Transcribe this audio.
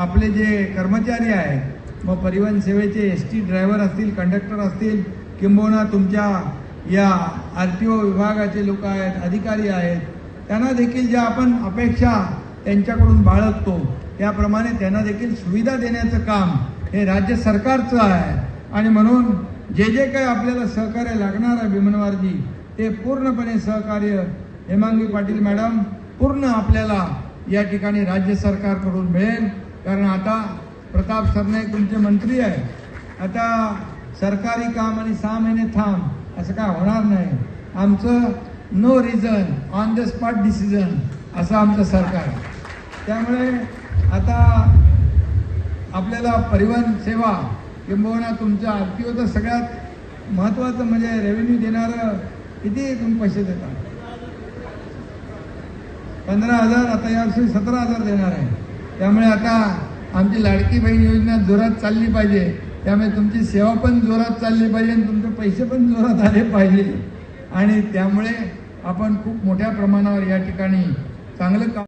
आपले जे कर्मचारी आहेत मग परिवहन सेवेचे एस टी ड्रायव्हर असतील कंडक्टर असतील किंबहुना तुमच्या या आर टी ओ विभागाचे लोक आहेत अधिकारी आहेत त्यांना देखील ज्या आपण अपेक्षा त्यांच्याकडून बाळगतो त्याप्रमाणे त्यांना देखील सुविधा देण्याचं काम हे राज्य सरकारचं आहे. आणि म्हणून जे जे काही आपल्याला सहकार्य लागणार आहे भीमनवारजी ते पूर्णपणे सहकार्य हेमांगी पाटील मॅडम पूर्ण आपल्याला या ठिकाणी राज्य सरकारकडून मिळेल. कारण आता प्रताप सरनाईक तुमचे मंत्री आहे. आता सरकारी काम आणि सहा महिने थांब असं काय होणार नाही. आमचं no reason on the spot decision असं आमचं सरकार त्यामुळे आता आपल्याला परिवहन सेवा किंबहुना तुमच्या आरती तर सगळ्यात महत्त्वाचं म्हणजे रेव्हेन्यू देणारं किती तुम्ही पैसे देता? पंधरा हजार आता यावर्षी सतरा हजार देणार आहे. त्यामुळे आता आमची लाडकी बहीण योजना जोरात चालली पाहिजे. त्यामुळे तुमची सेवा पण जोरात चालली पाहिजे आणि तुमचे पैसे पण जोरात आले पाहिजे. आणि त्यामुळे आपण खूप मोठ्या प्रमाणावर या ठिकाणी चांगलं काम